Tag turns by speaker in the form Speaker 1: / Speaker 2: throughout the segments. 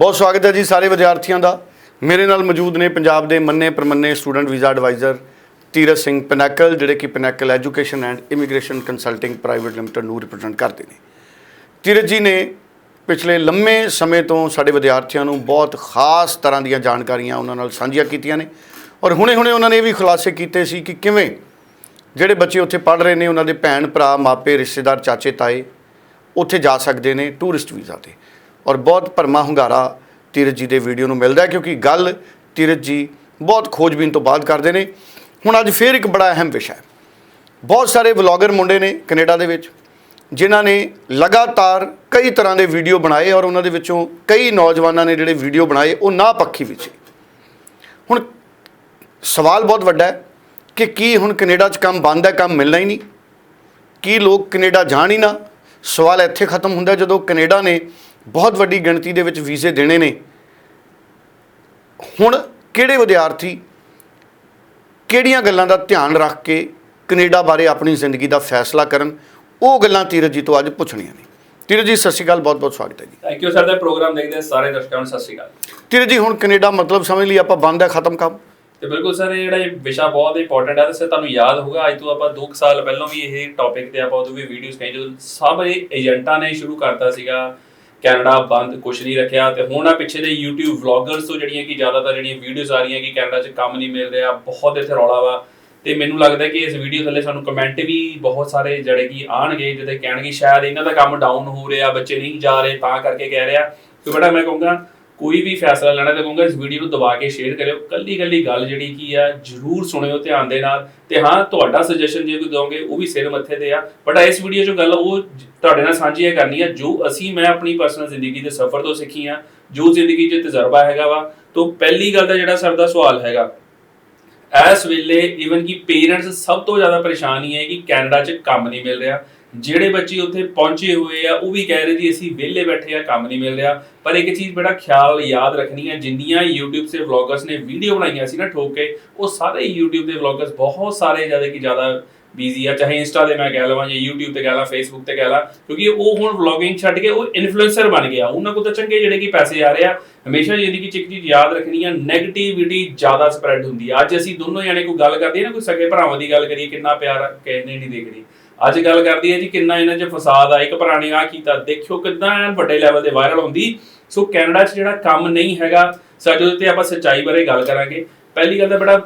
Speaker 1: ਬਹੁਤ ਸਵਾਗਤ ਹੈ ਜੀ ਸਾਰੇ ਵਿਦਿਆਰਥੀਆਂ ਦਾ। ਮੇਰੇ ਨਾਲ ਮੌਜੂਦ ਨੇ ਪੰਜਾਬ ਦੇ ਮੰਨੇ ਪ੍ਰਮੰਨੇ student visa adviser Tirath Singh Pinnacle, ਜਿਹੜੇ ਕਿ Pinnacle education and immigration consulting private limited ਨੂੰ ਰਿਪਰੈਜ਼ੈਂਟ ਕਰਦੇ ਨੇ। ਤੀਰਤ ਜੀ ਨੇ ਪਿਛਲੇ ਲੰਮੇ ਸਮੇਂ ਤੋਂ ਸਾਡੇ ਵਿਦਿਆਰਥੀਆਂ ਨੂੰ ਬਹੁਤ ਖਾਸ ਤਰ੍ਹਾਂ ਦੀਆਂ ਜਾਣਕਾਰੀਆਂ ਉਹਨਾਂ ਨਾਲ ਸਾਂਝੀਆਂ ਕੀਤੀਆਂ ਨੇ ਔਰ ਹੁਣੇ-ਹੁਣੇ ਉਹਨਾਂ ਨੇ ਇਹ ਵੀ ਖੁਲਾਸੇ ਕੀਤੇ ਸੀ ਕਿ ਕਿਵੇਂ ਜਿਹੜੇ ਬੱਚੇ ਉੱਥੇ ਪੜ੍ਹ ਰਹੇ ਨੇ, ਉਹਨਾਂ ਦੇ ਭੈਣ ਭਰਾ ਮਾਪੇ, ਰਿਸ਼ਤੇਦਾਰ ਚਾਚੇ ਤਾਏ ਉੱਥੇ ਜਾ ਸਕਦੇ ਨੇ ਟੂਰਿਸਟ ਵੀਜ਼ਾ ਤੇ। ਔਰ ਬਹੁਤ ਭਰਮਾ ਹੁੰਗਾਰਾ ਤੀਰਤ ਜੀ ਦੇ ਵੀਡੀਓ ਨੂੰ ਮਿਲਦਾ ਕਿਉਂਕਿ ਗੱਲ ਤੀਰਤ ਜੀ ਬਹੁਤ ਖੋਜਬੀਨ ਤੋਂ ਬਾਅਦ ਕਰਦੇ ਨੇ। ਹੁਣ ਅੱਜ ਫੇਰ ਇੱਕ ਬੜਾ ਅਹਿਮ ਵਿਸ਼ਾ ਹੈ। ਬਹੁਤ ਸਾਰੇ ਵਲੌਗਰ ਮੁੰਡੇ ਨੇ ਕੈਨੇਡਾ ਦੇ ਵਿੱਚ, ਜਿਨ੍ਹਾਂ ਨੇ ਲਗਾਤਾਰ ਕਈ ਤਰ੍ਹਾਂ ਦੇ ਵੀਡੀਓ ਬਣਾਏ ਔਰ ਉਹਨਾਂ ਦੇ ਵਿੱਚੋਂ ਕਈ ਨੌਜਵਾਨਾਂ ਨੇ ਜਿਹੜੇ ਵੀਡੀਓ ਬਣਾਏ, ਉਹ ਨਾ ਪੱਖੀ ਵਿੱਚ ਹੁਣ ਸਵਾਲ ਬਹੁਤ ਵੱਡਾ ਹੈ ਕਿ ਕੀ ਹੁਣ ਕੈਨੇਡਾ 'ਚ ਕੰਮ ਬੰਦ ਹੈ, ਕੰਮ ਮਿਲਣਾ ਹੀ ਨਹੀਂ? ਕੀ ਲੋਕ ਕੈਨੇਡਾ ਜਾਣ ਹੀ ਨਾ? ਸਵਾਲ ਇੱਥੇ ਖਤਮ ਹੁੰਦਾ ਜਦੋਂ ਕੈਨੇਡਾ ਨੇ ਬਹੁਤ ਵੱਡੀ ਗਿਣਤੀ ਦੇ ਵਿੱਚ ਵੀਜ਼ੇ ਦੇਣੇ ਨੇ। ਹੁਣ ਕਿਹੜੇ ਵਿਦਿਆਰਥੀ ਕਿਹੜੀਆਂ ਗੱਲਾਂ ਦਾ ਧਿਆਨ ਰੱਖ ਕੇ ਕੈਨੇਡਾ ਬਾਰੇ ਆਪਣੀ ਜ਼ਿੰਦਗੀ ਦਾ ਫੈਸਲਾ ਕਰਨ ਉਹ ਗੱਲਾਂ ਤੀਰਤ ਜੀ ਤੋਂ ਅੱਜ ਪੁੱਛਣੀਆਂ ਨੇ। ਤੀਰਤ ਜੀ ਸਤਿ ਸ਼੍ਰੀ ਅਕਾਲ ਬਹੁਤ ਬਹੁਤ ਸਵਾਗਤ ਹੈ ਜੀ।
Speaker 2: ਥੈਂਕ ਯੂ ਸਰ ਦਾ ਪ੍ਰੋਗਰਾਮ ਦੇਖਦੇ ਸਾਰੇ ਦਰਸ਼ਕਾਂ ਨੂੰ ਸਤਿ ਸ਼੍ਰੀ ਅਕਾਲ।
Speaker 1: ਤੀਰਤ ਜੀ ਹੁਣ ਕੈਨੇਡਾ ਮਤਲਬ ਸਮਝ ਲਈ ਆਪਾਂ ਬੰਦ ਹੈ ਖਤਮ ਕੰਮ?
Speaker 2: ਤੇ ਬਿਲਕੁਲ ਸਰ ਇਹ ਜਿਹੜਾ ਇਹ ਵਿਸ਼ਾ ਬਹੁਤ ਇੰਪੋਰਟੈਂਟ ਹੈ ਤੇ ਸਰ ਤੁਹਾਨੂੰ ਯਾਦ ਹੋਊਗਾ ਅੱਜ ਤੋਂ ਆਪਾਂ 2 ਸਾਲ ਪਹਿਲਾਂ ਵੀ ਇਹ ਟੌਪਿਕ ਤੇ ਆਪਾਂ ਉਦੋਂ ਵੀ ਵੀਡੀਓਜ਼ ਕਹੀ ਜਦੋਂ ਸਭ ਇਹ ਏਜੰਟਾਂ ਨੇ ਸ਼ੁਰੂ ਕਰਤਾ ਸੀਗਾ ਕੈਨੇਡਾ ਬੰਦ ਕੁਛ ਨਹੀਂ ਰੱਖਿਆ ਤੇ ਹੁਣ ਆ ਪਿੱਛੇ ਦੇ YouTube ਵਲੌਗਰਸ ਤੋਂ ਜਿਹੜੀਆਂ ਕਿ ਜ਼ਿਆਦਾਤਰ ਜਿਹੜੀਆਂ ਵੀਡੀਓਜ਼ ਆ ਰਹੀਆਂ ਕਿ ਕੈਨੇਡਾ 'ਚ ਕੰਮ ਨਹੀਂ ਮਿਲ ਰਿਹਾ, ਬਹੁਤ ਇੱਥੇ ਰੌਲਾ ਵਾ ਤੇ ਮੈਨੂੰ ਲੱਗਦਾ ਕਿ ਇਸ ਵੀਡੀਓ ਥੱਲੇ ਸਾਨੂੰ ਕਮੈਂਟ ਵੀ ਬਹੁਤ ਸਾਰੇ ਜਿਹੜੇ ਕਿ ਆਣਗੇ ਜਿਹਦੇ ਕਹਿਣਗੇ ਸ਼ਾਇਦ ਇਹਨਾਂ ਦਾ ਕੰਮ ਡਾਊਨ ਹੋ ਰਿਹਾ, ਬੱਚੇ ਨਹੀਂ ਜਾ ਰਹੇ ਤਾਂ ਕਰਕੇ ਕਹਿ ਰਿਹਾ। ਤੇ ਬੜਾ ਮੈਂ ਕਹੂੰਗਾ ਕੋਈ ਵੀ ਫੈਸਲਾ ਲੈਣਾ ਤਾਂ ਕਹੂੰਗਾ ਇਸ ਵੀਡੀਓ ਨੂੰ ਦਬਾ ਕੇ ਸ਼ੇਅਰ ਕਰਿਓ। ਕੱਲੀ ਕੱਲੀ ਗੱਲ ਜਿਹੜੀ ਕੀ ਆ, ਜਰੂਰ ਸੁਣਿਓ ਧਿਆਨ ਦੇ ਨਾਲ। ਤੇ ਹਾਂ, ਤੁਹਾਡਾ ਸੁਜੈਸ਼ਨ ਜੇ ਕੋਈ ਦੋਗੇ ਉਹ ਵੀ ਸਿਰ ਮੱਥੇ ਤੇ ਆ। ਬਟ ਇਸ ਵੀਡੀਓ 'ਚ ਗੱਲ ਉਹ ਤੁਹਾਡੇ ਨਾਲ ਸਾਂਝੀ ਹੈ ਕਰਨੀ ਆ, ਜੋ ਅਸੀਂ, ਮੈਂ ਆਪਣੀ ਪਰਸਨਲ ਜ਼ਿੰਦਗੀ ਦੇ ਸਫ਼ਰ ਤੋਂ ਸਿੱਖੀ ਆ, ਜੋ ਜ਼ਿੰਦਗੀ 'ਚ ਤਜਰਬਾ ਹੈਗਾ ਵਾ, ਤੋਂ ਪਹਿਲੀ ਗੱਲ ਤਾਂ ਜਿਹੜਾ ਸਰ ਦਾ ਸਵਾਲ ਹੈਗਾ, ਇਸ ਵੇਲੇ ਇਵਨ ਕਿ ਪੇਰੈਂਟਸ ਸਭ ਤੋਂ ਜ਼ਿਆਦਾ ਪਰੇਸ਼ਾਨ ਹੀ ਹੈ ਕਿ ਕੈਨੇਡਾ 'ਚ ਕੰਮ ਨਹੀਂ ਮਿਲ ਰਿਹਾ। ਜਿਹੜੇ ਬੱਚੇ ਉੱਥੇ ਪਹੁੰਚੇ ਹੋਏ ਆ ਉਹ ਵੀ ਕਹਿ ਰਹੇ ਜੀ ਅਸੀਂ ਵਿਹਲੇ ਬੈਠੇ ਆ ਕੰਮ ਨਹੀਂ ਮਿਲ ਰਿਹਾ। ਪਰ ਇੱਕ ਚੀਜ਼ ਬੜਾ ਖਿਆਲ ਯਾਦ ਰੱਖਣੀ ਹੈ ਜਿੰਨੀਆਂ YouTube ਤੇ ਵਲੌਗਰਸ ਨੇ ਵੀਡੀਓ ਬਣਾਈਆਂ ਸੀ ਨਾ ਠੋਕ ਕੇ ਉਹ ਸਾਰੇ YouTube ਦੇ ਵਲੌਗਰਸ ਬਹੁਤ ਸਾਰੇ ਜ਼ਿਆਦਾ ਕਿ ਜ਼ਿਆਦਾ ਬੀਜ਼ੀ ਆ। ਚਾਹੇ ਇੰਸਟਾ ਦੇ ਮੈਂ ਕਹਿ ਲਵਾਂ ਜਾਂ YouTube ਤੇ ਕਹਿ ਲਾਂ Facebook ਤੇ ਕਹਿ ਲਾਂ ਕਿਉਂਕਿ ਉਹ ਹੁਣ ਵਲੌਗਿੰਗ ਛੱਡ ਕੇ ਉਹ ਇਨਫਲੂਐਂਸਰ ਬਣ ਗਿਆ। ਉਹਨਾਂ ਕੋਲ ਤਾਂ ਚੰਗੇ ਜਿਹੜੇ ਕਿ ਪੈਸੇ ਆ ਰਹੇ ਆ। ਹਮੇਸ਼ਾ ਜ਼ਿੰਦਗੀ 'ਚ ਇੱਕ ਚੀਜ਼ ਯਾਦ ਰੱਖਣੀ ਆ 네ਗੇਟਿਵਿਟੀ ਜ਼ਿਆਦਾ ਸਪਰੈਡ ਹੁੰਦੀ ਆ। ਅੱਜ ਅਸੀਂ ਦੋਨੋਂ ਜਾਣੇ ਕੋਈ ਗੱਲ ਕਰਦੇ ਆ ਨਾ ਕੋਈ ਸਕੇ ਭਰਾਵਾਂ ਦੀ ਗੱਲ ਕਰੀਏ ਕਿੰਨਾ ਪਿਆਰ ਆ, ਕਹਿੰਦੇ ਨਹੀਂ ਦੇਖਣੀ। ਅੱਜ ਗੱਲ ਕਰਦੀ ਹੈ ਜੀ ਕਿੰਨਾ ਇਹਨਾਂ 'ਚ ਫਸਾਦ ਆ, ਇੱਕ ਭਰਾ ਨੇ ਆ ਕੀਤਾ। ਦੇਖਿਓ ਕਿਦਾਂ ਵੱਡੇ ਲੈਵਲ ਤੇ ਵਾਇਰਲ ਹੁੰਦੀ। ਸੋ ਕੈਨੇਡਾ 'ਚ ਜਿਹੜਾ ਕੰਮ ਨਹੀਂ ਹੈਗਾ, ਸਾਡੇ ਉਹਦੇ ਆਪਾਂ ਸੱਚਾਈ ਬਾਰੇ ਗੱਲ ਕਰਾਂਗੇ। ਪਹਿਲੀ ਗੱਲ ਤਾਂ ਬੜਾ,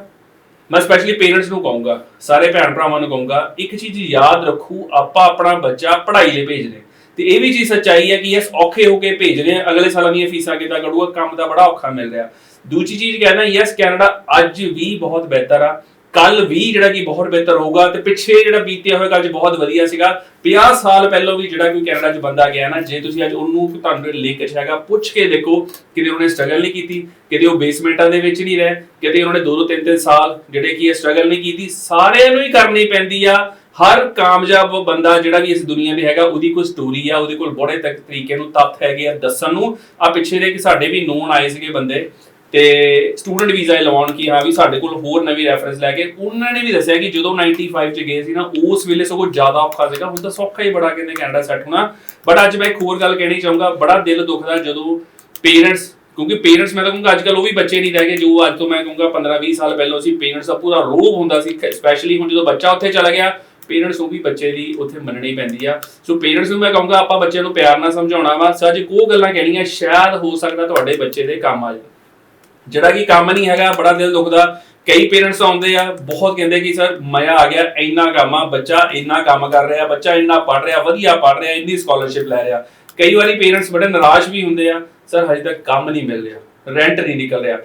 Speaker 2: ਮੈਂ ਸਪੈਸ਼ਲੀ ਪੇਰੈਂਟਸ ਨੂੰ ਕਹੂੰਗਾ, ਸਾਰੇ ਭੈਣ ਭਰਾਵਾਂ ਨੂੰ ਕਹੂੰਗਾ, ਇੱਕ ਚੀਜ਼ ਯਾਦ ਰੱਖੂ, ਆਪਾਂ ਆਪਣਾ ਬੱਚਾ ਪੜ੍ਹਾਈ ਲਈ ਭੇਜ ਭੇਜਦੇ ਤੇ ਇਹ ਵੀ ਚੀਜ਼ ਸੱਚਾਈ ਹੈ ਕਿ ਯਸ ਔਖੇ ਹੋ ਕੇ ਭੇਜ ਰਹੇ ਆ, ਅਗਲੇ ਸਾਲਾਂ ਦੀਆਂ ਫੀਸਾਂ ਕਿੱਦਾਂ ਕੱਢੂਗਾ, ਕੰਮ ਦਾ ਬੜਾ ਔਖਾ ਮਿਲ ਰਿਹਾ। ਦੂਜੀ ਚੀਜ਼ ਕਹਿੰਦਾ ਯਸ ਕੈਨੇਡਾ ਅੱਜ ਵੀ ਬਹੁਤ ਬਿਹਤਰ ਆ। ਕੱਲ ਵੀ ਜਿਹੜਾ ਕਿ ਬਹੁਤ ਬਿਹਤਰ ਹੋਊਗਾ ਤੇ ਪਿੱਛੇ ਜਿਹੜਾ ਬੀਤਿਆ ਹੋਇਆ ਕੱਲ ਬਹੁਤ ਵਧੀਆ ਸੀਗਾ। 50 ਸਾਲ ਪਹਿਲਾਂ ਵੀ ਜਿਹੜਾ ਕੋਈ ਕੈਨੇਡਾ ਚ ਬੰਦਾ ਗਿਆ ਨਾ, ਜੇ ਤੁਸੀਂ ਅੱਜ ਉਹਨੂੰ ਤੁਹਾਨੂੰ ਲਿੰਕ ਹੈਗਾ, ਪੁੱਛ ਕੇ ਦੇਖੋ, ਕਿਤੇ ਉਹਨੇ ਸਟਰਗਲ ਨਹੀਂ ਕੀਤੀ, ਕਿਤੇ ਉਹ ਬੇਸਮੈਂਟਾਂ ਦੇ ਵਿੱਚ ਨਹੀਂ ਰਹੇ, ਕਿਤੇ ਉਹਨਾਂ ਨੇ 2-2 3-3 ਸਾਲ ਜਿਹੜੇ ਕਿ ਇਹ ਸਟਰਗਲ ਨਹੀਂ ਕੀਤੀ, ਸਾਰਿਆਂ ਨੂੰ ਹੀ ਕਰਨੀ ਪੈਂਦੀ ਆ। ਹਰ ਕਾਮਯਾਬ ਬੰਦਾ ਜਿਹੜਾ ਵੀ ਇਸ ਦੁਨੀਆ ਦੇ ਹੈਗਾ, ਉਹਦੀ ਕੋਈ ਸਟੋਰੀ ਆ, ਉਹਦੇ ਕੋਲ ਬੜੇ ਤੱਕ ਤਰੀਕੇ ਨੂੰ ਤੱਥ ਹੈਗੇ ਆ ਦੱਸਣ ਨੂੰ। ਆ ਪਿੱਛੇ ਦੇ ਕਿ ਸਾਡੇ ਵੀ ਨੋਨ ਆਏ ਸੀਗੇ ਬੰਦੇ ਤੇ ਸਟੂਡੈਂਟ ਵੀਜ਼ਾ ਲਵਾਉਣ ਕੀ ਹਾਂ ਵੀ ਸਾਡੇ ਕੋਲ ਹੋਰ ਨਵੀਂ ਰੈਫਰੈਂਸ ਲੈ ਕੇ, ਉਹਨਾਂ ਨੇ ਵੀ ਦੱਸਿਆ ਕਿ ਜਦੋਂ 95 ਚ ਗਏ ਸੀ ਨਾ, ਉਸ ਵੇਲੇ ਸਗੋਂ ਜ਼ਿਆਦਾ ਔਖਾ ਸੀਗਾ। ਹੁਣ ਤਾਂ ਸੌਖਾ ਹੀ ਬੜਾ ਕਹਿੰਦੇ ਕੈਨੇਡਾ ਸੈੱਟ ਹੋਣਾ। ਬਟ ਅੱਜ ਮੈਂ ਇੱਕ ਹੋਰ ਗੱਲ ਕਹਿਣੀ ਚਾਹੂੰਗਾ, ਬੜਾ ਦਿਲ ਦੁਖਦਾ ਜਦੋਂ ਪੇਰੈਂਟਸ ਕਿਉਂਕਿ ਪੇਰੈਂਟਸ ਮੈਂ ਤਾਂ ਕਹੂੰਗਾ ਅੱਜ ਕੱਲ ਉਹ ਵੀ ਬੱਚੇ ਨਹੀਂ ਰਹਿ ਗਏ, ਜੋ ਅੱਜ ਤੋਂ ਮੈਂ ਕਹੂੰਗਾ 15 20 ਸਾਲ ਪਹਿਲਾਂ ਸੀ ਪੇਰੈਂਟਸ ਦਾ ਪੂਰਾ ਰੋਹ ਹੁੰਦਾ ਸੀ ਸਪੈਸ਼ਲੀ ਹੁਣ ਜਦੋਂ ਬੱਚਾ ਉੱਥੇ ਚਲਾ ਗਿਆ ਪੇਰੈਂਟਸ ਉਹ ਵੀ ਬੱਚੇ ਦੀ ਉੱਥੇ ਮੰਨਣੀ ਪੈਂਦੀ ਆ। ਸੋ ਪੇਰੈਂਟਸ ਨੂੰ ਮੈਂ ਕਹੂੰਗਾ, ਆਪਾਂ ਬੱਚਿਆਂ ਨੂੰ ਪਿਆਰ ਨਾਲ ਸਮਝਾਉਣਾ ਵਾ। ਸੱਚ ਉਹ ਗੱਲਾਂ ਕਹਿਣੀਆਂ, ਸ਼ਾਇਦ ਹੋ ਸਕਦਾ ਤੁਹਾਡੇ ਬੱਚੇ ਦੇ ਕੰਮ ਆ ਜਾਣ। ਜਿਹੜਾ ਕਿ ਕੰਮ ਨਹੀਂ ਹੈਗਾ, ਬੜਾ ਦਿਲ ਦੁਖਦਾ। ਕਈ ਪੇਰੈਂਟਸ ਆਉਂਦੇ ਆ, ਬਹੁਤ ਕਹਿੰਦੇ ਕਿ, ਸਰ ਮਜ਼ਾ ਆ ਗਿਆ, ਇੰਨਾ ਕੰਮ ਆ, ਬੱਚਾ ਇੰਨਾ ਕੰਮ ਕਰ ਰਿਹਾ, ਬੱਚਾ ਇੰਨਾ ਪੜ ਰਿਹਾ, ਵਧੀਆ ਪੜ ਰਿਹਾ, ਇੰਨੀ ਸਕਾਲਰਸ਼ਿਪ ਲੈ ਰਿਹਾ। ਕਈ ਵਾਰੀ ਪੇਰੈਂਟਸ ਬੜੇ ਨਿਰਾਸ਼ ਵੀ ਹੁੰਦੇ ਆ, ਸਰ, ਹਜੇ ਤੱਕ ਕੰਮ ਨਹੀਂ ਮਿਲ ਰਿਹਾ ਰੈਂਟ ਨਹੀਂ ਨਿਕਲ ਰਿਹਾ।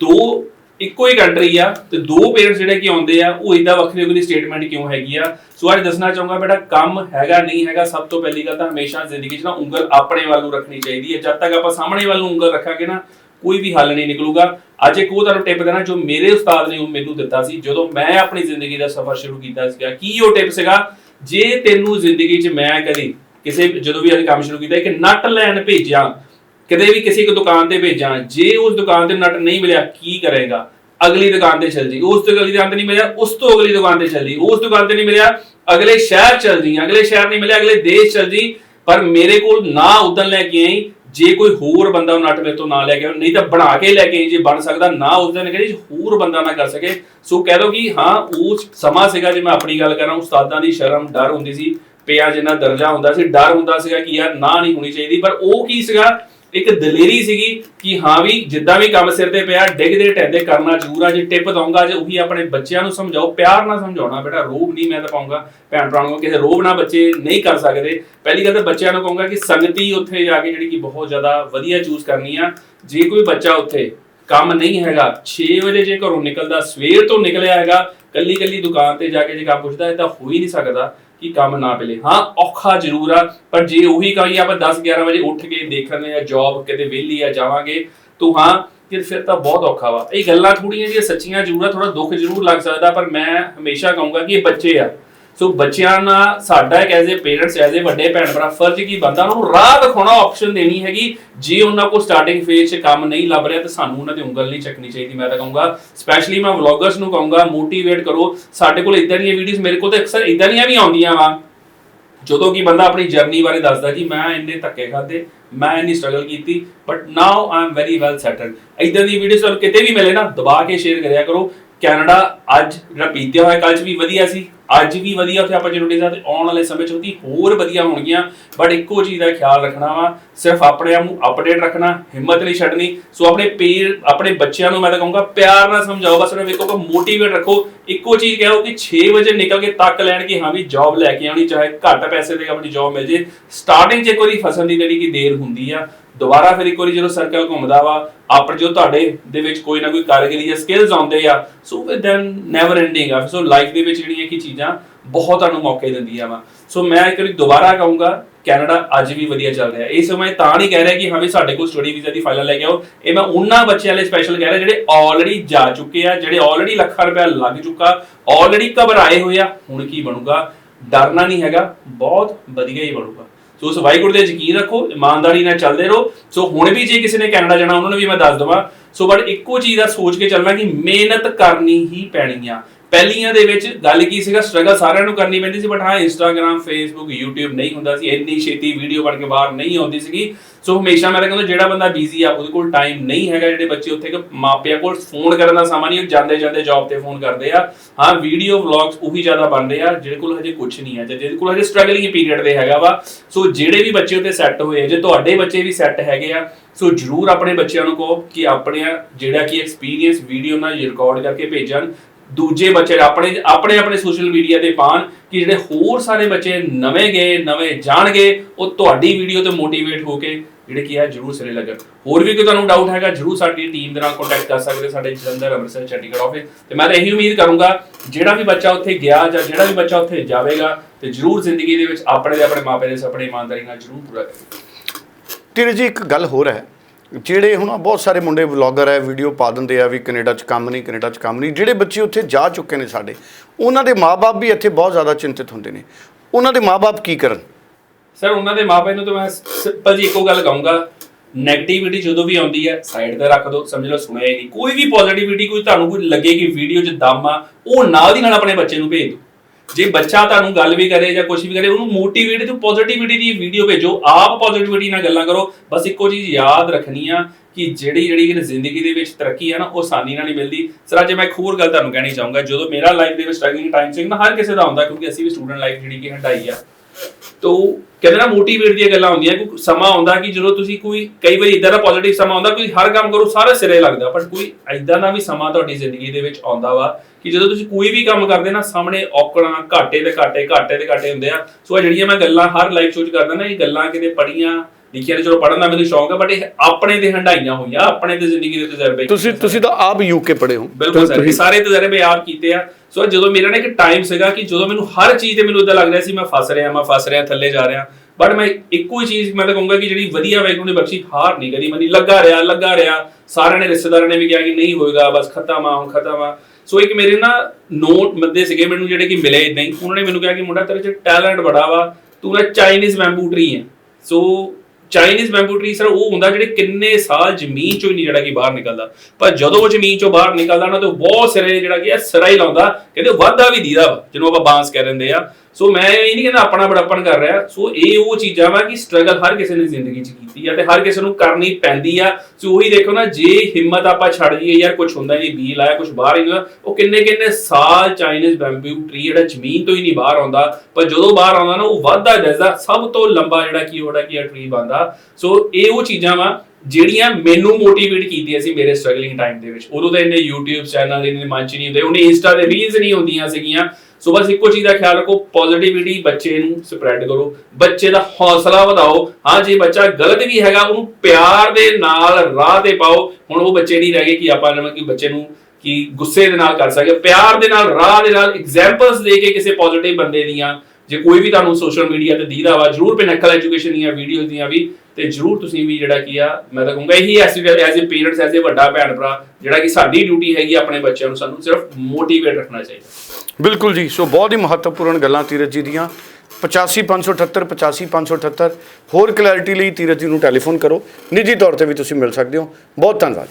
Speaker 2: ਦੋ, ਇੱਕੋ ਹੀ ਕੰਟਰੀ ਆ, ਤੇ ਦੋ ਪੇਰੈਂਟਸ ਜਿਹੜੇ ਕਿ ਆਉਂਦੇ ਆ, ਉਹ ਇਦਾਂ ਵੱਖਰੀ ਵੱਖਰੀ ਸਟੇਟਮੈਂਟ ਕਿਉਂ ਹੈਗੀ ਆ? ਸੋ ਅੱਜ ਦੱਸਣਾ ਚਾਹੂੰਗਾ, ਬੇਟਾ, ਕੰਮ ਹੈਗਾ, ਨਹੀਂ ਹੈਗਾ, ਸਭ ਤੋਂ ਪਹਿਲੀ ਗੱਲ ਤਾਂ ਹਮੇਸ਼ਾ ਜ਼ਿੰਦਗੀ 'ਚ ਨਾ ਉਂਗਲ ਆਪਣੇ ਵੱਲ ਨੂੰ ਰੱਖਣੀ ਚਾਹੀਦੀ ਹੈ। ਜਦ ਤੱਕ ਆਪਾਂ ਸਾਹਮਣੇ ਵੱਲ ਨੂੰ ਉਂਗਲ ਰੱਖਾਂਗੇ ਨਾ ਕੋਈ ਵੀ ਹੱਲ ਨਹੀਂ ਨਿਕਲੂਗਾ। ਅੱਜ ਇੱਕ ਉਹ ਤੁਹਾਨੂੰ ਟਿਪ ਦੇਣਾ, ਜੋ ਮੇਰੇ ਉਸਤਾਦ ਨੇ ਉਹ ਮੈਨੂੰ ਦਿੱਤਾ ਸੀ, ਜਦੋਂ ਮੈਂ ਆਪਣੀ ਜ਼ਿੰਦਗੀ ਦਾ ਸਫ਼ਰ ਸ਼ੁਰੂ ਕੀਤਾ ਸੀਗਾ। ਕੀ ਉਹ ਟਿਪ ਸੀਗਾ? ਜੇ ਤੈਨੂੰ ਜ਼ਿੰਦਗੀ 'ਚ ਮੈਂ ਕਦੀ ਕਿਸੇ, ਜਦੋਂ ਵੀ ਅਸੀਂ ਕੰਮ ਸ਼ੁਰੂ ਕੀਤਾ, ਇੱਕ ਨਟ ਲੈਣ ਭੇਜਾਂ ਕਦੇ ਵੀ ਕਿਸੇ ਕੋ ਦੁਕਾਨ ਤੇ ਭੇਜਾਂ, ਜੇ ਉਸ ਦੁਕਾਨ ਤੇ ਨਟ ਨਹੀਂ ਮਿਲਿਆ, ਕੀ ਕਰੇਗਾ? ਅਗਲੀ ਦੁਕਾਨ ਤੇ ਚੱਲ ਜੀ। ਉਸ ਤੋਂ ਅਗਲੀ ਦੁਕਾਨ ਤੇ ਨਹੀਂ ਮਿਲਿਆ, ਉਸ ਤੋਂ ਅਗਲੀ ਦੁਕਾਨ ਤੇ ਚੱਲ ਜੀ। ਉਸ ਦੁਕਾਨ ਤੇ ਨਹੀਂ ਮਿਲਿਆ, ਅਗਲੇ ਸ਼ਹਿਰ ਚੱਲ ਜੀ। ਅਗਲੇ ਸ਼ਹਿਰ ਨਹੀਂ ਮਿਲਿਆ, ਅਗਲੇ ਦੇਸ਼ ਚਲ ਜੀ। ਪਰ ਮੇਰੇ ਕੋਲ ਨਾ ਉਦਣ ਲੈ ਕੇ ਆਈ ਜੇ ਕੋਈ ਹੋਰ ਬੰਦਾ ਉਹ ਨਟ ਮੇਰੇ ਤੋਂ ਨਾ ਲੈ ਕੇ ਆਵੇ, ਨਹੀਂ ਤਾਂ ਬਣਾ ਕੇ ਲੈ ਕੇ ਜੇ ਬਣ ਸਕਦਾ ਨਾ ਉਸ ਦਿਨ ਕਿਹੜੀ ਹੋਰ ਬੰਦਾ ਨਾ ਕਰ ਸਕੇ। ਸੋ ਕਹਿ ਲਓ ਕਿ ਹਾਂ ਉਹ ਸਮਾਂ ਸੀਗਾ ਜੇ ਮੈਂ ਆਪਣੀ ਗੱਲ ਕਰਾਂ ਉਸਤਾਦਾਂ ਦੀ ਸ਼ਰਮ ਡਰ ਹੁੰਦੀ ਸੀ ਪਿਆ ਜਿੰਨਾ ਦਰਜਾ ਹੁੰਦਾ ਸੀ ਡਰ ਹੁੰਦਾ ਸੀਗਾ ਕਿ ਯਾਰ ਨਾ ਨਹੀਂ ਹੋਣੀ ਚਾਹੀਦੀ ਪਰ ਉਹ ਕੀ ਸੀਗਾ? ਇੱਕ ਦਲੇਰੀ ਸੀਗੀ ਕਿ ਹਾਂ ਵੀ ਜਿੱਦਾਂ ਵੀ ਕੰਮ ਸਿਰ ਤੇ ਪਿਆ ਡਿੱਗਦੇ ਟੈਂਦੇ ਕਰਨਾ ਜ਼ਰੂਰ ਆ, ਜੇ ਟਿਪ ਦਊਂਗਾ, ਜੇ ਉਹੀ ਆਪਣੇ ਬੱਚਿਆਂ ਨੂੰ ਸਮਝਾਓ, ਪਿਆਰ ਨਾਲ ਸਮਝਾਉਣਾ, ਬੇਟਾ ਰੋਬ ਨਹੀਂ ਮੈਂ ਤਾਂ ਪਾਉਂਗਾ, ਭੈਣ ਭਰਾ ਨੂੰ ਕਿਸੇ ਰੋਬ ਨਾਲ ਬੱਚੇ ਨਹੀਂ ਕਰ ਸਕਦੇ। ਪਹਿਲੀ ਗੱਲ ਤਾਂ ਬੱਚਿਆਂ ਨੂੰ ਕਹੂੰਗਾ ਕਿ ਸੰਗਤੀ ਉੱਥੇ ਜਾ ਕੇ ਜਿਹੜੀ ਕਿ ਬਹੁਤ ਜ਼ਿਆਦਾ ਵਧੀਆ ਚੂਜ਼ ਕਰਨੀ ਆ, ਜੇ ਕੋਈ ਬੱਚਾ ਉੱਥੇ ਕੰਮ ਨਹੀਂ ਹੈਗਾ। 6 ਵਜੇ ਜੇ ਘਰੋਂ ਨਿਕਲਦਾ, ਸਵੇਰ ਤੋਂ ਨਿਕਲਿਆ ਹੈਗਾ ਕੱਲੀ ਕੱਲੀ ਦੁਕਾਨ ਤੇ ਜਾ ਕੇ ਜੇ ਕੰਮ ਪੁੱਛਦਾ, ਇਹ ਤਾਂ ਹੋ ਹੀ ਨਹੀਂ ਸਕਦਾ ਕਿ ਕੰਮ ਨਾ ਮਿਲੇ। ਹਾਂ, ਔਖਾ ਜ਼ਰੂਰ ਆ, ਪਰ ਜੇ ਉਹੀ ਕਹੀ ਆਪਾਂ 10 11 ਵਜੇ ਉੱਠ ਕੇ ਦੇਖਣੇ ਆ ਜੌਬ ਕਿਤੇ ਵਿਹਲੀ ਆ, ਜਾਵਾਂਗੇ, ਤੂੰ ਹਾਂ ਕਿ ਫਿਰ ਤਾਂ ਬਹੁਤ ਔਖਾ ਵਾ। ਇਹ ਗੱਲਾਂ ਥੋੜੀਆਂ ਜਿਹੀਆਂ ਸੱਚੀਆਂ ਜ਼ਰੂਰ ਆ ਥੋੜਾ ਦੁੱਖ ਜ਼ਰੂਰ ਲੱਗ ਸਕਦਾ, ਪਰ ਮੈਂ ਹਮੇਸ਼ਾ ਕਹੂੰਗਾ ਕਿ ਇਹ ਬੱਚੇ ਆ। ਸੋ ਬੱਚਿਆਂ ਨਾਲ ਸਾਡਾ ਇੱਕ as a parents as a ਵੱਡੇ ਭੈਣ ਭਰਾ, ਫਰਜ਼ ਕੀ ਬੰਦਾ ਨੂੰ ਰਾਹ ਦਿਖਾਉਣਾ ਆਪਸ਼ਨ ਦੇਣੀ ਹੈਗੀ। ਜੇ ਉਹਨਾਂ ਕੋਲ ਸਟਾਰਟਿੰਗ ਫੇਜ਼ 'ਚ ਕੰਮ ਨਹੀਂ ਲੱਭ ਰਿਹਾ, ਤਾਂ ਸਾਨੂੰ ਉਹਨਾਂ ਦੀ ਉਂਗਲ ਨਹੀਂ ਚੱਕਣੀ ਚਾਹੀਦੀ, ਮੈਂ ਤਾਂ ਕਹੂੰਗਾ। ਸਪੈਸ਼ਲੀ ਮੈਂ ਵਲੌਗਰਸ ਨੂੰ ਕਹੂੰਗਾ ਮੋਟੀਵੇਟ ਕਰੋ। ਸਾਡੇ ਕੋਲ ਇਦਾਂ ਦੀਆਂ ਵੀਡੀਓਜ਼ ਮੇਰੇ ਕੋਲ ਤਾਂ ਅਕਸਰ ਇਦਾਂ ਦੀਆਂ ਵੀ ਆਉਂਦੀਆਂ ਵਾ। ਜਦੋਂ ਕਿ ਬੰਦਾ ਆਪਣੀ ਜਰਨੀ ਬਾਰੇ ਦੱਸਦਾ ਕਿ ਮੈਂ ਇੰਨੇ ਧੱਕੇ ਖਾਦੇ ਮੈਂ ਇੰਨੀ ਸਟਰਗਲ ਕੀਤੀ but now I am very well settled ਇਦਾਂ ਦੀ ਵੀਡੀਓਜ਼ ਤੁਹਾਨੂੰ ਕਿਤੇ ਵੀ ਮਿਲੇ ਨਾ, ਦਬਾ ਕੇ ਸ਼ੇਅਰ ਕਰਿਆ ਕਰੋ। ਕੈਨੇਡਾ ਅੱਜ ਜਿਹੜਾ ਬੀਤਿਆ ਹੋਇਆ ਕੱਲ 'ਚ ਵੀ ਵਧੀਆ ਸੀ। ਅੱਜ ਵੀ ਵਧੀਆ ਉੱਥੇ ਆਪਰਚੁਨਿਟੀਜ਼ ਆ ਤੇ ਆਉਣ ਵਾਲੇ ਸਮੇਂ 'ਚ ਉਹਦੀ ਹੋਰ ਵਧੀਆ ਹੋਣਗੀਆਂ ਬਟ ਇੱਕੋ ਚੀਜ਼ ਦਾ ਖਿਆਲ ਰੱਖਣਾ ਵਾ, ਸਿਰਫ ਆਪਣੇ ਆਪ ਨੂੰ ਅਪਡੇਟ ਰੱਖਣਾ, ਹਿੰਮਤ ਨਹੀਂ ਛੱਡਣੀ, ਸੋ ਆਪਣੇ ਪੇਰ, ਆਪਣੇ ਬੱਚਿਆਂ ਨੂੰ ਮੈਂ ਤਾਂ ਕਹੂੰਗਾ ਪਿਆਰ ਨਾਲ ਸਮਝਾਓ, ਬਸ ਉਹਨਾਂ ਵੇਖੋ ਮੋਟੀਵੇਟ ਰੱਖੋ, ਇੱਕੋ ਚੀਜ਼ ਕਹੋ ਕਿ 6 ਵਜੇ ਨਿਕਲ ਕੇ ਤੱਕ ਲੈਣ ਕਿ ਹਾਂ ਵੀ ਜੌਬ ਲੈ ਕੇ ਆਉਣੀ, ਚਾਹੇ ਘੱਟ ਪੈਸੇ ਦੇ ਆਪਣੀ ਜੌਬ ਮਿਲ ਜੇ ਸਟਾਰਟਿੰਗ 'ਚ ਇੱਕ ਵਾਰੀ ਫਸਣ ਦੀ ਜਿਹੜੀ ਕਿ ਦੇਰ ਹੁੰਦੀ ਆ, ਦੁਬਾਰਾ ਫਿਰ ਇੱਕ ਵਾਰੀ ਜਦੋਂ ਸਰਕਲ ਘੁੰਮਦਾ ਵਾ ਆਪ ਜੋ ਤੁਹਾਡੇ ਦੇ ਵਿੱਚ ਕੋਈ ਨਾ ਕੋਈ ਕਾਰਗਰੀ ਜਾਂ ਸਕਿੱਲਸ ਆਉਂਦੇ ਆ, ਸੋ ਦੈਨ ਨੈਵਰ ਐਂਡਿੰਗ ਆ, ਸੋ ਲਾਈਫ ਦੇ ਵਿੱਚ ਜਿਹੜੀਆਂ ਕੀ ਚੀਜ਼ਾਂ ਬਹੁਤ ਤੁਹਾਨੂੰ ਮੌਕੇ ਦਿੰਦੀਆਂ ਵਾ। ਸੋ ਮੈਂ ਇੱਕ ਵਾਰੀ ਦੁਬਾਰਾ ਕਹੂੰਗਾ, ਕੈਨੇਡਾ ਅੱਜ ਵੀ ਵਧੀਆ ਚੱਲ ਰਿਹਾ। ਇਸ ਸਮੇਂ ਤਾਂ ਨਹੀਂ ਕਹਿ ਰਿਹਾ ਕਿ ਹਾਂ ਵੀ ਸਾਡੇ ਕੋਲ ਸਟੱਡੀ ਵੀਜ਼ਾ ਦੀ ਫਾਈਲਾਂ ਲੈ ਕੇ ਆਓ। ਇਹ ਮੈਂ ਉਹਨਾਂ ਬੱਚਿਆਂ ਲਈ ਸਪੈਸ਼ਲ ਕਹਿ ਰਿਹਾ ਜਿਹੜੇ ਆਲਰੇਡੀ ਜਾ ਚੁੱਕੇ ਆ, ਜਿਹੜੇ ਆਲਰੇਡੀ ਲੱਖਾਂ ਰੁਪਇਆ ਲੱਗ ਚੁੱਕਾ ਆਲਰੇਡੀ ਘਬਰਾਏ ਹੋਏ ਆ, ਹੁਣ ਕੀ ਬਣੂਗਾ? ਡਰਨਾ ਨਹੀਂ ਹੈਗਾ, ਬਹੁਤ ਵਧੀਆ ਹੀ ਬਣੂਗਾ। ਸੋ ਉਸ ਵਾਹਿਗੁਰੂ ਦੇ ਯਕੀਨ ਰੱਖੋ, ਇਮਾਨਦਾਰੀ ਨਾਲ ਚੱਲਦੇ ਰਹੋ। ਸੋ ਹੁਣ ਵੀ ਜੇ ਕਿਸੇ ਨੇ ਕੈਨੇਡਾ ਜਾਣਾ, ਉਹਨਾਂ ਨੂੰ ਵੀ ਮੈਂ ਦੱਸ ਦਵਾਂ। ਸੋ ਬਟ ਇੱਕੋ ਚੀਜ਼ ਦਾ ਸੋਚ ਕੇ ਚੱਲਣਾ ਕਿ ਮਿਹਨਤ ਕਰਨੀ ਹੀ ਪੈਣੀ ਆ। ਪਹਿਲੀਆਂ ਦੇ ਵਿੱਚ ਗੱਲ ਕੀ ਸੀਗਾ? ਸਟਰਗਲ ਸਾਰਿਆਂ ਨੂੰ ਕਰਨੀ ਪੈਂਦੀ ਸੀ ਬਟ ਹਾਂ ਇੰਸਟਾਗ੍ਰam ਫੇਸਬੁੱਕ YouTube ਨਹੀਂ ਹੁੰਦਾ ਸੀ। ਇੰਨੀ ਛੇਤੀ ਵੀਡੀਓ ਬਣ ਕੇ ਬਾਹਰ ਨਹੀਂ ਆਉਂਦੀ ਸੀਗੀ। ਸੋ ਹਮੇਸ਼ਾ ਮੈਂ ਤਾਂ ਕਹਿੰਦਾ, ਜਿਹੜਾ ਬੰਦਾ ਬਿਜ਼ੀ ਆ, ਉਹਦੇ ਕੋਲ ਟਾਈਮ ਨਹੀਂ ਹੈਗਾ। ਜਿਹੜੇ ਬੱਚੇ ਉੱਥੇ ਕਿ ਮਾਪਿਆਂ ਕੋਲ ਫੋਨ ਕਰਨ ਦਾ ਸਮਾਂ ਨਹੀਂ, ਉਹ ਜਾਂਦੇ ਜਾਂਦੇ ਜੌਬ ਤੇ ਫੋਨ ਕਰਦੇ ਆ। ਹਾਂ ਵੀਡੀਓ ਵਲੌਗਸ ਉਹੀ ਜ਼ਿਆਦਾ ਬਣਦੇ ਆ, ਜਿਹਦੇ ਕੋਲ ਹਜੇ ਕੁਝ ਨਹੀਂ ਹੈ, ਜਾਂ ਜਿਹਦੇ ਕੋਲ ਹਜੇ ਸਟਰਗਲਿੰਗ ਪੀਰੀਅਡ ਦੇ ਹੈਗਾ ਵਾ। ਸੋ ਜਿਹੜੇ ਵੀ ਬੱਚੇ ਉੱਤੇ ਸੈੱਟ ਹੋਏ ਆ, ਜੇ ਤੁਹਾਡੇ ਬੱਚੇ ਵੀ ਸੈੱਟ ਹੈਗੇ ਆ ਸੋ ਜਰੂਰ ਆਪਣੇ ਬੱਚਿਆਂ ਨੂੰ ਕਹੋ ਕਿ ਆਪਣੇ ਜਿਹੜਾ ਕਿ ਐਕਸਪੀਰੀਅੰਸ ਵੀਡੀਓ ਨਾਲ ਰਿਕਾਰਡ ਕਰਕੇ ਭੇਜਣ। ਦੂਜੇ ਬੱਚੇ ਆਪਣੇ ਆਪਣੇ ਆਪਣੇ ਸੋਸ਼ਲ ਮੀਡੀਆ ਤੇ ਪਾਣ ਕਿ ਜਿਹੜੇ ਹੋਰ ਸਾਰੇ ਬੱਚੇ ਨਵੇਂ ਗਏ, ਨਵੇਂ ਜਾਣਗੇ, ਉਹ ਤੁਹਾਡੀ ਵੀਡੀਓ 'ਤੇ ਮੋਟੀਵੇਟ ਹੋ ਕੇ ਜਿਹੜੇ ਕੀ ਹੈ ਜਰੂਰ ਸਿਰੇ ਲੱਗਣ। ਹੋਰ ਵੀ ਕੋਈ ਤੁਹਾਨੂੰ ਡਾਊਟ ਹੈਗਾ, ਜਰੂਰ ਸਾਡੀ ਟੀਮ ਦੇ ਨਾਲ ਕੰਟੈਕਟ ਕਰ ਸਕਦੇ ਹੋ। ਸਾਡੇ ਜਲੰਧਰ, ਅੰਮ੍ਰਿਤਸਰ, ਚੰਡੀਗੜ੍ਹ ਆਫਿਸ ਤੇ ਮੈਂ ਤਾਂ ਇਹੀ ਉਮੀਦ ਕਰੂੰਗਾ, ਜਿਹੜਾ ਵੀ ਬੱਚਾ ਉੱਥੇ ਗਿਆ ਜਾਂ ਜਿਹੜਾ ਵੀ ਬੱਚਾ ਉੱਥੇ ਜਾਵੇਗਾ, ਤੇ ਜਰੂਰ ਜ਼ਿੰਦਗੀ ਦੇ ਵਿੱਚ ਆਪਣੇ ਦੇ ਆਪਣੇ ਮਾਪੇ ਦੇ ਸੁਪਨੇ ਇਮਾਨਦਾਰੀ ਨਾਲ ਜਰੂਰ ਪੂਰਾ ਕਰੇ।
Speaker 1: ਤੇਰੇ ਜੀ, ਇੱਕ ਗੱਲ ਹੋਰ ਹੈ। ਜਿਹੜੇ ਹੁਣ ਬਹੁਤ ਸਾਰੇ ਮੁੰਡੇ ਵਲੌਗਰ ਹੈ ਵੀਡੀਓ ਪਾ ਦਿੰਦੇ ਆ ਵੀ ਕੈਨੇਡਾ 'ਚ ਕੰਮ ਨਹੀਂ, ਕੈਨੇਡਾ 'ਚ ਕੰਮ ਨਹੀਂ। ਜਿਹੜੇ ਬੱਚੇ ਉੱਥੇ ਜਾ ਚੁੱਕੇ ਨੇ ਸਾਡੇ, ਉਹਨਾਂ ਦੇ ਮਾਪੇ ਵੀ ਇੱਥੇ ਬਹੁਤ ਜ਼ਿਆਦਾ ਚਿੰਤਿਤ ਹੁੰਦੇ ਨੇ। ਉਹਨਾਂ ਦੇ ਮਾਪੇ ਕੀ ਕਰਨ?
Speaker 2: ਸਰ ਉਹਨਾਂ ਦੇ ਮਾਪੇ ਨੂੰ ਤਾਂ ਮੈਂ ਸਿੰਪਲ ਜੀ ਇੱਕੋ ਗੱਲ ਕਹੂੰਗਾ। ਨੈਗੇਟਿਵਿਟੀ ਜਦੋਂ ਵੀ ਆਉਂਦੀ ਹੈ ਸਾਈਡ ਤੇ ਰੱਖ ਦਿਓ ਸਮਝ ਲਓ ਸੁਣਿਆ ਹੀ ਨਹੀਂ। ਕੋਈ ਵੀ ਪੋਜ਼ਿਟਿਵਿਟੀ ਕੋਈ ਤੁਹਾਨੂੰ ਕੋਈ ਲੱਗੇ ਕਿ ਵੀਡੀਓ 'ਚ ਦਮ ਆ, ਉਹ ਨਾਲ ਦੀ ਨਾਲ ਆਪਣੇ ਬੱਚੇ ਨੂੰ ਭੇਜ ਦਿਓ। ਜੇ ਬੱਚਾ ਤੁਹਾਨੂੰ ਗੱਲ ਵੀ ਕਰੇ ਜਾਂ ਕੁਝ ਵੀ ਕਰੇ, ਉਹਨੂੰ ਮੋਟੀਵੇਟ ਤੇ ਪੋਜ਼ਿਟਿਵਿਟੀ ਦੀ ਵੀਡੀਓ ਭੇਜੋ, ਆਪ ਪੋਜ਼ਿਟਿਵਿਟੀ ਨਾਲ ਗੱਲਾਂ ਕਰੋ। ਬਸ ਇੱਕੋ ਚੀਜ਼ ਯਾਦ ਰੱਖਣੀ ਆ ਕਿ ਜਿਹੜੀ ਜਿਹੜੀ ਕਿ ਜ਼ਿੰਦਗੀ ਦੇ ਵਿੱਚ ਤਰੱਕੀ ਆ ਨਾ, ਉਹ ਆਸਾਨੀ ਨਾਲ ਨਹੀਂ ਮਿਲਦੀ। ਸਰ, ਅੱਜ ਮੈਂ ਇੱਕ ਹੋਰ ਗੱਲ ਤੁਹਾਨੂੰ ਕਹਿਣੀ ਚਾਹੂੰਗਾ, ਜਦੋਂ ਮੇਰਾ ਲਾਈਫ ਦੇ ਵਿੱਚ ਸਟਰਗਲਿੰਗ ਟਾਈਮ ਸੀ ਨਾ ਹਰ ਕਿਸੇ ਦਾ ਹੁੰਦਾ, ਕਿਉਂਕਿ ਅਸੀਂ ਵੀ ਸਟੂਡੈਂਟ ਲਾਈਫ ਜਿਹੜੀ ਕਿ ਹੰਡਾਈ ਆ। ਤੋ ਕਹਿੰਦੇ ਨਾ ਮੋਟੀਵੇਟ ਦੀਆਂ ਗੱਲਾਂ ਹੁੰਦੀਆਂ ਕੋਈ ਸਮਾਂ ਆਉਂਦਾ ਕਿ ਜਦੋਂ ਤੁਸੀਂ ਕੋਈ ਕਈ ਵਾਰੀ ਇਦਾਂ ਦਾ ਪੋਜ਼ਿਟਿਵ ਸਮਾਂ ਆਉਂਦਾ, ਕੋਈ ਹਰ ਕੰਮ ਕਰੋ, ਸਾਰੇ ਸਿਰੇ ਲੱਗਦਾ, ਪਰ ਕੋਈ ਇਦਾਂ ਦਾ ਵੀ ਸਮਾਂ ਤੁਹਾਡੀ ਜ਼ਿੰਦਗੀ ਦੇ ਵਿੱਚ ਆਉਂਦਾ ਵਾ ਕਿ ਜਦੋਂ ਤੁਸੀਂ ਕੋਈ ਵੀ ਕੰਮ ਕਰਦੇ ਨਾ, ਸਾਹਮਣੇ ਔਕੜਾਂ, ਘਾਟੇ ਤੇ ਘਾਟੇ ਘਾਟੇ ਤੇ ਘਾਟੇ ਹੁੰਦੇ ਆ। ਸੋ ਇਹ ਜਿਹੜੀਆਂ ਮੈਂ ਗੱਲਾਂ ਹਰ ਲਾਈਫ ਸੋਚ ਕਰਦਾ ਨਾ, ਇਹ ਗੱਲਾਂ ਕਿਤੇ ਪੜੀਆਂ ਲਿਖੀਆਂ ਨੇ ਚਲੋ ਪੜਨ ਦਾ ਮੈਨੂੰ ਸ਼ੌਂਕ ਹੈ ਬਟ ਇਹ ਆਪਣੇ ਤੇ ਹੰਡਾਈਆਂ ਹੋਈਆਂ ਆਪਣੇ ਤੇ ਜ਼ਿੰਦਗੀ ਦੇ ਤਜਰਬੇ
Speaker 1: ਤੁਸੀਂ ਤੁਸੀਂ ਤਾਂ ਆਪ ਯੂਕੇ ਪੜ੍ਹੇ ਹੋ।
Speaker 2: ਬਿਲਕੁਲ ਸਰ ਸਾਰੇ ਤਜਰਬੇ ਆਪ ਕੀਤੇ ਆ। ਸੋ ਜਦੋਂ ਮੇਰਾ ਨਾ ਇੱਕ ਟਾਈਮ ਸੀਗਾ ਕਿ ਜਦੋਂ ਮੈਨੂੰ ਹਰ ਚੀਜ਼ ਤੇ ਮੈਨੂੰ ਇਦਾਂ ਲੱਗ ਰਿਹਾ ਸੀ ਮੈਂ ਫਸ ਰਿਹਾ ਮੈਂ ਫਸ ਰਿਹਾ ਥੱਲੇ ਜਾ ਰਿਹਾ। ਬਟ ਮੈਂ ਇੱਕੋ ਹੀ ਚੀਜ਼ ਮੈਂ ਤਾਂ ਕਹੂੰਗਾ ਕਿ ਜਿਹੜੀ ਵਧੀਆ ਵੈਗਰੂ ਨੇ ਬਖਸ਼ੀ ਹਾਰ ਨਹੀਂ ਕਦੀ ਮੰਨੀ ਲੱਗਾ ਰਿਹਾ ਲੱਗਾ ਰਿਹਾ। ਸਾਰਿਆਂ ਨੇ ਰਿਸ਼ਤੇਦਾਰਾਂ ਨੇ ਵੀ ਕਿਹਾ ਕਿ ਨਹੀਂ ਹੋਏਗਾ ਬਸ ਖਤਮ ਆ ਹੁਣ ਖਤਮ ਆ। ਸੋ ਇੱਕ ਮੇਰੇ ਨਾ ਨੋਟ ਬੰਦੇ ਸੀਗੇ ਮੈਨੂੰ ਜਿਹੜੇ ਕਿ ਮਿਲੇ ਨਹੀਂ ਉਹਨਾਂ ਨੇ ਮੈਨੂੰ ਕਿਹਾ ਕਿ ਮੁੰਡਾ ਤੇਰੇ 'ਚ ਟੈਲੈਂਟ ਬੜਾ ਵਾ ਤੂੰ ਨਾ ਚਾਈਨੀਜ਼ ਬੈਂਬੂ ਟਰੀ ਹੈ। So Chinese bamboo tree sir ਉਹ ਹੁੰਦਾ ਜਿਹੜੇ ਕਿੰਨੇ ਸਾਲ ਜ਼ਮੀਨ ਚੋਂ ਹੀ ਨਹੀਂ ਜਿਹੜਾ ਕਿ ਬਾਹਰ ਨਿਕਲਦਾ। ਪਰ ਜਦੋਂ ਉਹ ਜ਼ਮੀਨ ਚੋਂ ਬਾਹਰ ਨਿਕਲਦਾ ਨਾ, ਤੇ ਬਹੁਤ ਸਿਰੇ ਜਿਹੜਾ ਕੀ ਸਿਰਾ ਹੀ ਲਾਉਂਦਾ। ਕਹਿੰਦੇ ਵਾਧਾ ਵੀ ਦੀਦਾ ਜਿਹਨੂੰ ਆਪਾਂ ਬਾਂਸ ਕਹਿ ਦਿੰਦੇ ਆ। ਸੋ ਮੈਂ ਇਹ ਨਹੀਂ ਕਹਿੰਦਾ ਆਪਣਾ ਬੜਾਪਣ ਕਰ ਰਿਹਾ। ਸੋ ਇਹ ਉਹ ਚੀਜ਼ਾਂ ਵਾ ਕਿ ਸਟਰਗਲ ਹਰ ਕਿਸੇ ਨੇ ਜ਼ਿੰਦਗੀ 'ਚ ਕੀਤੀ ਆ ਤੇ ਹਰ ਕਿਸੇ ਨੂੰ ਕਰਨੀ ਪੈਂਦੀ ਆ। ਸੋ ਉਹੀ ਦੇਖੋ ਨਾ, ਜੇ ਹਿੰਮਤ ਆਪਾਂ ਛੱਡ ਜੀਏ ਯਾਰ ਕੁਝ ਹੁੰਦਾ ਨਹੀਂ ਬੀ ਲਾਇਆ ਕੁਝ ਬਾਹਰ ਹੀ ਨਹੀਂ ਉਹ ਕਿੰਨੇ ਕਿੰਨੇ ਸਾਲ ਚਾਈਨੀਜ਼ ਬੈਂਬੂ ਟਰੀ ਜਿਹੜਾ ਜ਼ਮੀਨ ਤੋਂ ਹੀ ਨਹੀਂ ਬਾਹਰ ਆਉਂਦਾ। ਪਰ ਜਦੋਂ ਬਾਹਰ ਆਉਂਦਾ ਨਾ, ਉਹ ਵਾਧਾ ਦੱਸਦਾ ਸਭ ਤੋਂ ਲੰਬਾ ਜਿਹੜਾ ਕੀ ਹੋੜਾ ਕੀ ਟਰੀ ਬਣਦਾ ਸੋ ਇਹ ਉਹ ਚੀਜ਼ਾਂ ਵਾ ਜਿਹੜੀਆਂ ਮੈਨੂੰ ਮੋਟੀਵੇਟ ਕੀਤੀਆਂ ਸੀ ਮੇਰੇ ਸਟਰਗਲਿੰਗ ਟਾਈਮ ਦੇ ਵਿੱਚ। ਉਦੋਂ ਤਾਂ ਇੰਨੇ YouTube ਚੈਨਲ ਇੰਨੇ ਮੰਚ ਨਹੀਂ ਹੁੰਦੇ, ਉਹਨੇ ਇੰਸਟਾ ਦੇ ਰੀਲਸ ਨਹੀਂ ਹੁੰਦੀਆਂ ਸੀਗੀਆਂ। ਸੋ ਬਸ ਇੱਕੋ ਚੀਜ਼ ਦਾ ਖਿਆਲ ਰੱਖੋ ਪੋਜ਼ਿਟਿਵਿਟੀ ਬੱਚੇ ਨੂੰ ਸਪਰੈਡ ਕਰੋ। ਬੱਚੇ ਦਾ ਹੌਸਲਾ ਵਧਾਓ। ਹਾਂ, ਜੇ ਬੱਚਾ ਗਲਤ ਵੀ ਹੈਗਾ, ਉਹਨੂੰ ਪਿਆਰ ਦੇ ਨਾਲ ਰਾਹ ਤੇ ਪਾਓ। ਹੁਣ ਉਹ ਬੱਚੇ ਨਹੀਂ ਰਹਿ ਗਏ ਕਿ ਆਪਾਂ ਇਹਨਾਂ ਕਿ ਬੱਚੇ ਨੂੰ ਕਿ ਗੁੱਸੇ ਦੇ ਨਾਲ ਕਰ ਸਕੇ। ਪਿਆਰ ਦੇ ਨਾਲ, ਰਾਹ ਦੇ ਨਾਲ ਐਗਜ਼ਾਮਪਲਸ ਦੇ ਕੇ ਕਿਸੇ ਪੋਜ਼ਿਟਿਵ ਬੰਦੇ ਦੀਆਂ ਜੇ ਕੋਈ ਵੀ ਤੁਹਾਨੂੰ ਸੋਸ਼ਲ ਮੀਡੀਆ ਤੇ ਦੀਦਾ ਵਾ, ਜਰੂਰ ਪਿਨਕਲ ਐਜੂਕੇਸ਼ਨ ਦੀਆਂ ਵੀਡੀਓਜ਼ ਦੀਆਂ ਵੀ, ਤੇ ਜਰੂਰ ਤੁਸੀਂ ਵੀ ਜਿਹੜਾ ਕੀ ਆ, ਮੈਂ ਤਾਂ ਕਹੂੰਗਾ ਇਹੀ as as a parents as a ਵੱਡਾ ਭੈਣ ਭਰਾ, ਜਿਹੜਾ ਕਿ ਸਾਡੀ ਡਿਊਟੀ ਹੈਗੀ ਆਪਣੇ ਬੱਚਿਆਂ ਨੂੰ ਸਾਨੂੰ ਸਿਰਫ ਮੋਟੀਵੇਟ ਰੱਖਣਾ ਚਾਹੀਦਾ।
Speaker 1: ਬਿਲਕੁਲ ਜੀ, ਸੋ ਬਹੁਤ ਹੀ ਮਹੱਤਵਪੂਰਨ ਗੱਲਾਂ ਤੀਰਜ ਜੀ ਦੀਆਂ। 85578 85578 ਹੋਰ ਕਲੈਰਿਟੀ ਲਈ ਤੀਰਜ ਜੀ ਨੂੰ ਟੈਲੀਫੋਨ ਕਰੋ। ਨਿੱਜੀ ਤੌਰ ਤੇ ਵੀ ਤੁਸੀਂ ਮਿਲ ਸਕਦੇ ਹੋ। ਬਹੁਤ ਧੰਨਵਾਦ।